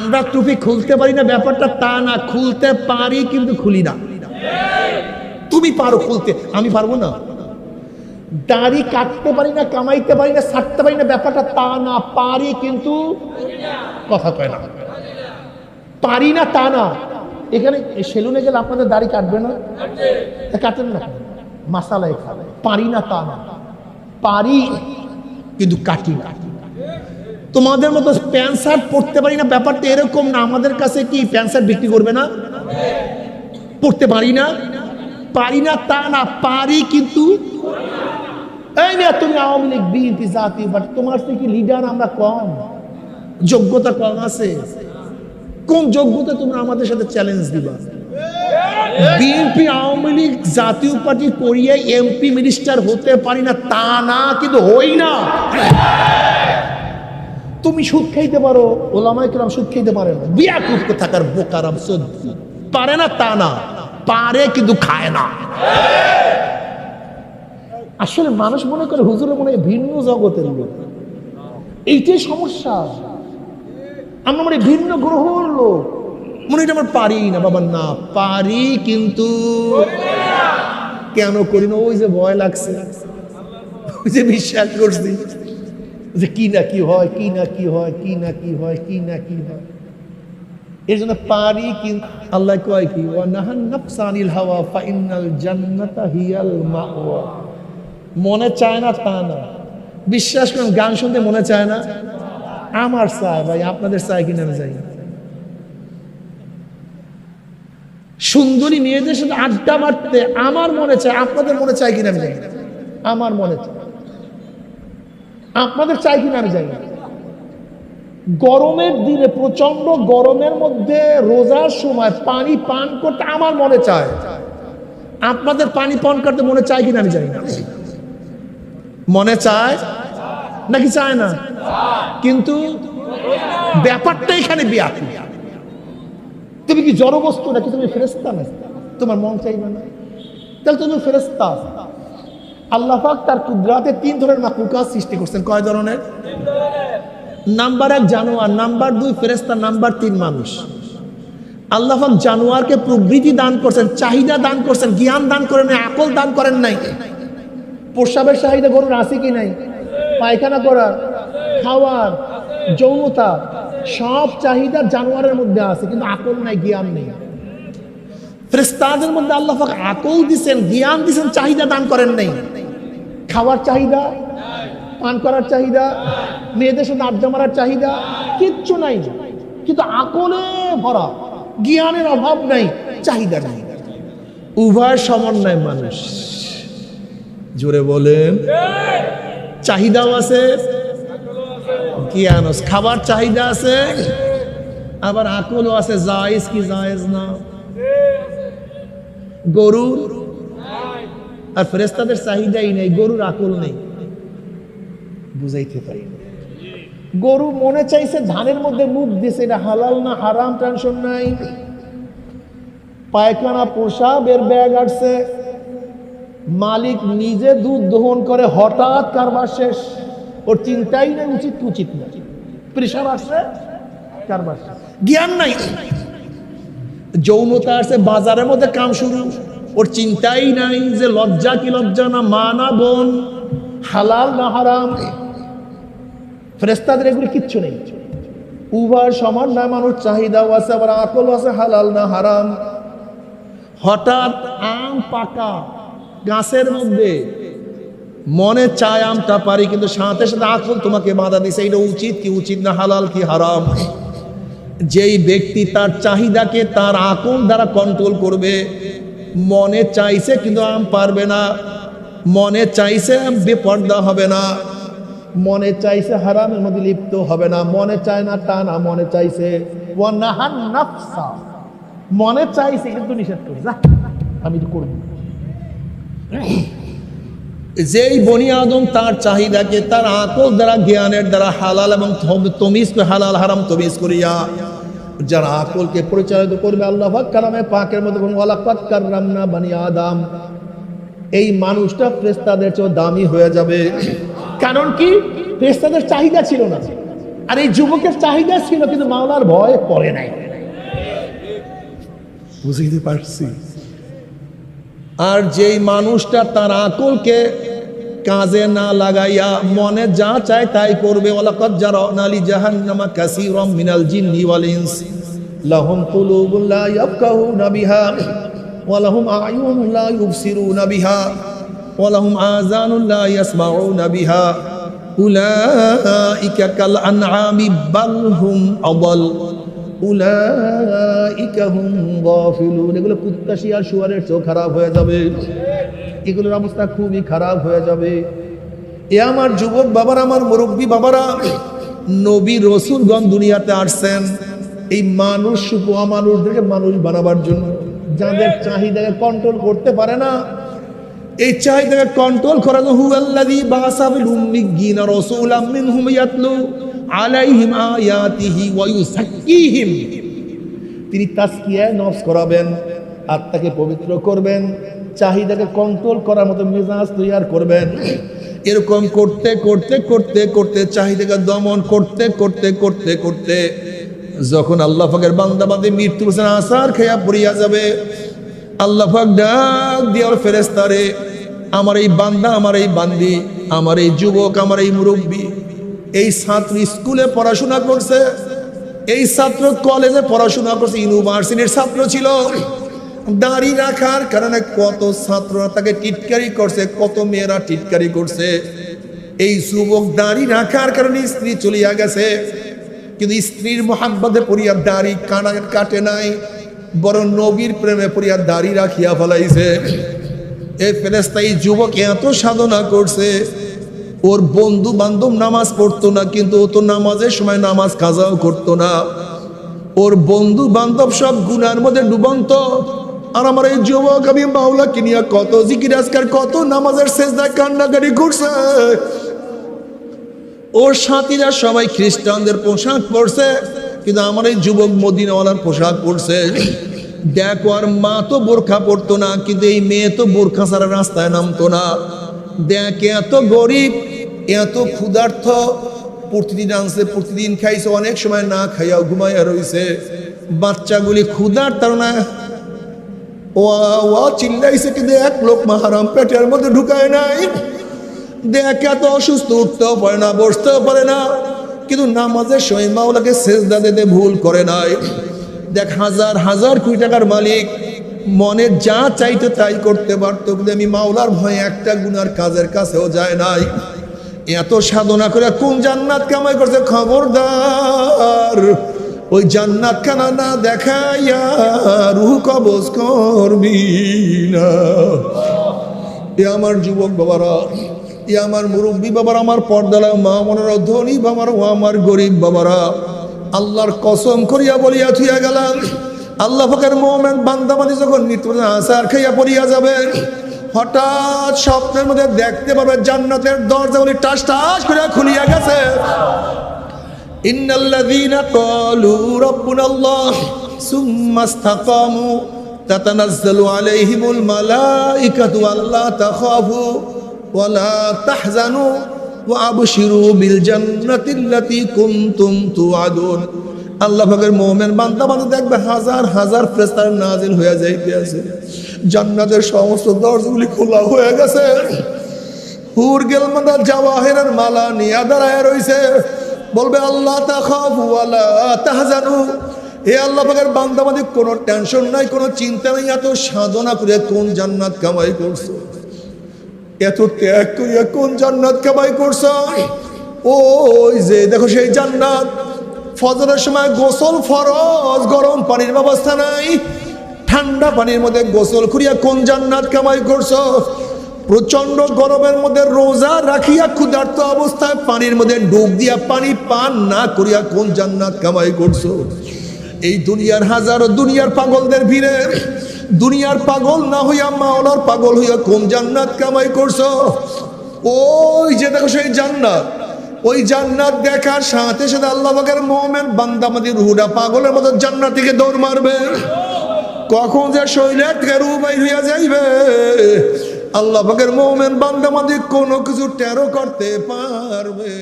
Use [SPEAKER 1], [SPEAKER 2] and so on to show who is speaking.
[SPEAKER 1] আমরা টুপি খুলতে পারি না, ব্যাপারটা তা না, খুলতে পারি কিন্তু খুলি না। তুমি পারো খুলতে, আমি পারব না। দাড়ি কাটতে পারি না, কামাইতে পারি না ছাড়তে পারি না, ব্যাপারটা তা না, পারি কিন্তু কথা কয় না। পারি না, তা না। এখানে সেলুনে গেলে আপনাদের দাড়ি কাটবে না? কাটেন না। মাসালায় খাবে। পারি না, তা না। পারি, কিন্তু কাটি না। তোমাদের মতো প্যান্ট শার্ট পরতে পারি না, ব্যাপারটা এরকম না। আমাদের কাছে কি প্যান্ট শার্ট বিক্রি করবে না? পড়তে পারি না? পারি না তা না, পারি কিন্তু আওয়ামী লীগ, বিএনপি জাতি বাট তোমার থেকে লিডার আমরা কম? যোগ্যতা কম আছে। কোন যোগ্যতা তোমরা আমাদের সাথে চ্যালেঞ্জ দিবা? বিএনপি, আওয়ামী লীগ জাতীয় পার্টি করিয়ে এমপি মিনিস্টার হতে পারি না, তা না, কিন্তু হই না। তুমি সুদ খাইতে পারো ওলামাই কেরাম সুদ খাইতে পারে না। বিয়া করতে থাকার বোকারাম সত্যি পারে না তা না, পারে কিন্তু খায় না। আসলে মানুষ মনে করে হুজুরে মনে ভিন্ন জগতের লোক। এইটাই সমস্যা। আমরা মনে ভিন্ন গ্রহর লোক। মনে হয় আমার পারি না, বাবা, না, পারি কিন্তু কেন করি না? ওই যে ভয় লাগছে। ওই যে বিশ্বাস করছি। যে কি না কি হয়, কি না কি হয়, কি না কি হয়, কি না কি হয়। এর জন্য পারি কিন্তু আল্লাহ কয় কি, ওয়া নাহান নাফসানিল হাওয়া ফা জান্নাতা হিয়াল মাওয়া। মনে চায় না তা না। বিশ্বাস করেন, গান শুনতে মনে চায় না। আমার চায় ভাই, আপনাদের চায় কিনা আমি যাই সুন্দরী মেয়েদের সাথে আড্ডা মারতে আমার মনে চায়, আপনাদের মনে চায় কিনা আমি জানি আমার মনে চায়। আপনাদের চাই কিনা আমি জানি গরমের দিনে প্রচণ্ড গরমের মধ্যে রোজার সময় পানি পান করতে আমার মনে চায়। আপনাদের পানি পান করতে মনে চায় কিনা আমি জানি না। মনে চায়? নাকি চায় না? কিন্তু ব্যাপারটা এখানে বিয়াতি। তুমি কি জড় বস্তু নাকি তুমি ফেরেস্তা না তোমার মন চাইবে না? তাহলে তুমি ফেরেস্তা আল্লাহ পাক তার কুদরাতে তিন ধরনের মাকুকা সৃষ্টি করছেন। কয় ধরনের? নাম্বার এক, জানোয়ার। নাম্বার দুই ফেরেস্তা নাম্বার তিন, মানুষ। আল্লাহ পাক জানোয়ারকে প্রবৃতি দান করছেন, চাহিদা দান করছেন, জ্ঞান দান করেন নাই, আকল দান করেন নাই। প্রস্রাবের চাহিদা গরুর আছে কি নাই? পায়খানা করার, খাওয়ার, যৌনতা, সব চাহিদা জানোয়ারের মধ্যে আছে, কিন্তু আকল নাই, জ্ঞান নেই। ফ্রেস্তাদের মধ্যে আল্লাহ পাক আকল দিছেন, জ্ঞান দিছেন, চাহিদা দান করেন নাই। খাওয়ার চাহিদা, পান করার চাহিদা, মেয়েদের সাথে আড্ডা মারার চাহিদা, কিচ্ছু নাই। কিন্তু আকলে ভরা, জ্ঞানের অভাব নাই, চাহিদা নাই। উভয় সমন্বয় মানুষ। জোরে বলেন। চাহিদাও আছে জ্ঞান খাবার চাহিদা আছে, আবার আকলও আছে, জায়েজ কি জায়েজ না? গরুর আর ফেরেস্তাদের চাহিদাই নেই, গরুর আকল নেই। বুঝাইতে পারি গরু মনে চাইছে ধানের মধ্যে মুখ দিছে এটা হালাল না হারাম, টেনশন নাই। পায়খানা প্রসাবের ব্যাগ আসছে। মালিক নিজে দুধ দহন করে, হঠাৎ কারবার শেষ। ওর চিন্তাই নেই উচিত উচিত না প্রেশার আসছে, কারবার শেষ। জ্ঞান নাই। যৌনতা আসছে বাজারের মধ্যে কাম শুরু। ওর চিন্তাই নাই যে লজ্জা কি লজ্জা না মা না বোন, হালাল না হারাম। ফ্রেস্তাদের এগুলো কিচ্ছু নেই। উভয় সমান না মানুষ, চাহিদাও আছে, আবার আকল আছে, হালাল না হারাম। হঠাৎ আম পাকা গাছের মধ্যে। মনে চায় আমটা পারি, কিন্তু সাথে সাথে আকল তোমাকে বাধা দিছে এটা উচিত কি উচিত না, হালাল কি হারাম? যেই ব্যক্তি তার চাহিদাকে তার আকল দ্বারা কন্ট্রোল করবে, মনে চাইছে কিন্তু আম পারবে না, মনে চাইছে বেপর্দা হবে না, মনে চাইছে হারামের মধ্যে লিপ্ত হবে না, মনে চায় না তা না মনে চাইছে মনে চাইছে কিন্তু নিষেধ করে, যা, আমি করব। যেই বনি আদম তার চাহিদাকে, তার আকল দ্বারা, জ্ঞানের দ্বারা হালাল এবং তমিজ হালাল, হারাম তমিজ করিয়া যারা আকলকে পরিচালিত করবে আল্লাহ কালামে পাকের বলুন, ওয়ালাকাদ কাররামনা বানি আদম। এই মানুষটা ফ্রেস্তাদের চেয়ে দামি হয়ে যাবে। কারণ কি? ফ্রেস্তাদের চাহিদা ছিল না। আর এই যুবকের চাহিদা ছিল কিন্তু মাওলার ভয় পড়ে নাই। বুঝতে পারছি। আর যেই মানুষটা তার আকলকে কাজে না লাগাইয়া, মনে যা চায় তাই করবে। ওয়ালাকাদ জারানা লি জাহান্নামা কাসীরাম মিনাল জিন্নি ওয়াল ইনস। লাহুম কুলুবুন লা ইয়াফকাহুনা বিহা ওয়া লাহুম আ'য়ুনুন লা ইউবসিরুনা বিহা ওয়া লাহুম আযানুন লা ইয়াসমাউনা বিহা। উলাইকা কাল আনআমি বাল হুম আদাল। উলাইকা হুম গাফিলুন। এগুলো কুত্তা শিয়াল শুয়ারের চোখ খারাপ হয়ে যাবে। এগুলোর অবস্থা খুবই খারাপ হয়ে যাবে। এ আমার যুবক বাবারা, আমার মুরব্বী বাবারা, নবী রসুলগণ দুনিয়াতে আসছেন। এই মানুষ শুধু মানুষদেরকে মানুষ বানাবার জন্য। যাদের চাহিদাকে কন্ট্রোল করতে পারে না, এই চাহিদাকে কন্ট্রোল করার জন্য হুয়াল্লাযী বাসাবিল উম্মিয়িনা রাসূলাম মিনহুম ইয়াতলু আলাইহিম আয়াতিহি ওয়া ইউযাক্কিহিম। তিনি তাসকিয়া নফস করাবেন আত্মাকে পবিত্র করবেন। চাহিদাকে কন্ট্রোল করার মতো মেজাজ তৈরি করবেন। এরকম করতে করতে করতে করতে, চাহিদাকে দমন করতে করতে করতে করতে, যখন আল্লাহ ফাকের বান্দাবাদে মৃত্যু হোসেন আসার খেয়া পড়িয়া যাবে। আল্লাহ ফাক ডাক দিয়ার ফেরেস্তারে আমার এই বান্দা, আমার এই বান্দি, আমার এই যুবক, আমার এই মুরব্বী, এই ছাত্র স্কুলে পড়াশোনা করছে, এই ছাত্র কলেজে পড়াশোনা করছে, ইউনিভার্সিটির ছাত্র ছিল। দাড়ি রাখার কারণে কত ছাত্ররা তাকে টিটকারি করছে, কত মেয়েরা টিটকারি করছে। এই যুবক দাড়ি রাখার কারণে স্ত্রী চলিয়া গেছে। কিন্তু স্ত্রীর মোহাম্মদে পড়িয়া দাড়ি কানা কাটে নাই, বরং নবীর প্রেমে পড়িয়া দাড়ি রাখিয়া ফেলাইছে। এই ফেরেস্তা যুবক এত সাধনা করছে, ওর বন্ধু বান্ধব নামাজ পড়তো না, কিন্তু ও তো নামাজের সময় নামাজ কাজাও করতো না। ওর বন্ধু বান্ধব সব গুনার মধ্যে ডুবন্ত। আর আমার এই যুবক আমি মাওলা কিনিয়া কত জিকির, আজকার কত নামাজের শেষদায় কান্নাকারি করছে। ওর সাথীরা সবাই খ্রিস্টানদের পোশাক পরছে, কিন্তু আমার এই যুবক মদিনাওয়ালার পোশাক পরছে। দেখো, আর মা তো বোরখা পরতো না, কিন্তু এই মেয়ে তো বোরখা ছাড়া রাস্তায় নামতো না। দেখ এত গরিব, এত ক্ষুধার্থ প্রতিদিন আনছে, প্রতিদিন খাইছে, অনেক সময় না খাইয়া ঘুমাইয়া রইছে। বাচ্চাগুলি ক্ষুধার তার না ও ও চিল্লাইছে কিন্তু এক লোক মাহারাম পেটের মধ্যে ঢুকায় নাই। দেখ এত অসুস্থ, উঠতেও পারে না, বসতেও পারে না। কিন্তু নামাজের সময় মাওলাকে সেজদা দিতে ভুল করে নাই। দেখ, হাজার হাজার কোটি টাকার মালিক, মনে যা চাইতো তাই করতে পারত, কিন্তু আমি মাওলার ভয়ে একটা গুনার কাজের কাছেও যায় নাই। এত সাধনা করে কোন জান্নাত কামাই করছে? খবরদার। ওই জান্নাত খানা না দেখাইয়া রুহ কবজ করবি না। এ আমার যুবক বাবারা, এ আমার মুরব্বী বাবার, আমার পর্দালা মা মনের ধনী বাবার ও আমার গরিব বাবারা, আল্লাহর কসম করিয়া বলিয়া থুইয়া গেলাম, আল্লাহ ফকের মোহামেন বান্দামানি যখন মৃত্যু আসার খাইয়া পড়িয়া যাবে, হঠাৎ স্বপ্নের মধ্যে দেখতে পাবে জান্নাতের দরজাগুলি টাস টাস করিয়া খুলিয়া গেছে। ইন্নাল্লাযীনা ক্বালু রাব্বুনাল্লাহ সুম্মা আলাইহিমুল মোমেন বান্দা বান্দা দেখবে হাজার হাজার ফেরেশতা নাজিল হয়ে যাইতে আছে। জান্নাতের সমস্ত দরজাগুলি খোলা হয়ে গেছে। হুর গেল মাদা জাওয়াহিরের মালা নিয়ে দাঁড়ায় রইছে। বলবে, আল্লাহ তাহজানু। হে আল্লাহ পাকের বান্দা বান্দি কোনো টেনশন নাই, কোনো চিন্তা নাই, এত সাধনা করে কোন জান্নাত কামাই করছ? এত ত্যাগ করিয়া কোন জান্নাত কামাই করছ? ওই যে দেখো সেই জান্নাত, ফজরের সময় গোসল ফরজ, গরম পানির ব্যবস্থা নাই, ঠান্ডা পানির মধ্যে গোসল করিয়া কোন জান্নাত কামাই করছ? প্রচণ্ড গরমের মধ্যে রোজা রাখিয়া ক্ষুধার্ত অবস্থায় পানির মধ্যে ডুব দিয়া পানি পান না করিয়া কোন জান্নাত কামাই করছ? এই দুনিয়ার হাজারো দুনিয়ার পাগলদের ভিড়ে, দুনিয়ার পাগল না হইয়া মাওলার পাগল হইয়া কোন জান্নাত কামাই করছ? ওই যে দেখো সেই জান্নাত, ওই জান্নাত দেখার সাথে সাথে আল্লাহ বাগের মোমেন বান্দামাদি রুহুডা পাগলের মতো জান্নাত থেকে দৌড় মারবে। কখন যে শৈলের থেকে রু বাই হইয়া যাইবে? আল্লাহ বাগের মোমেন বান্দামাদি কোনো কিছু টেরো করতে পারবে।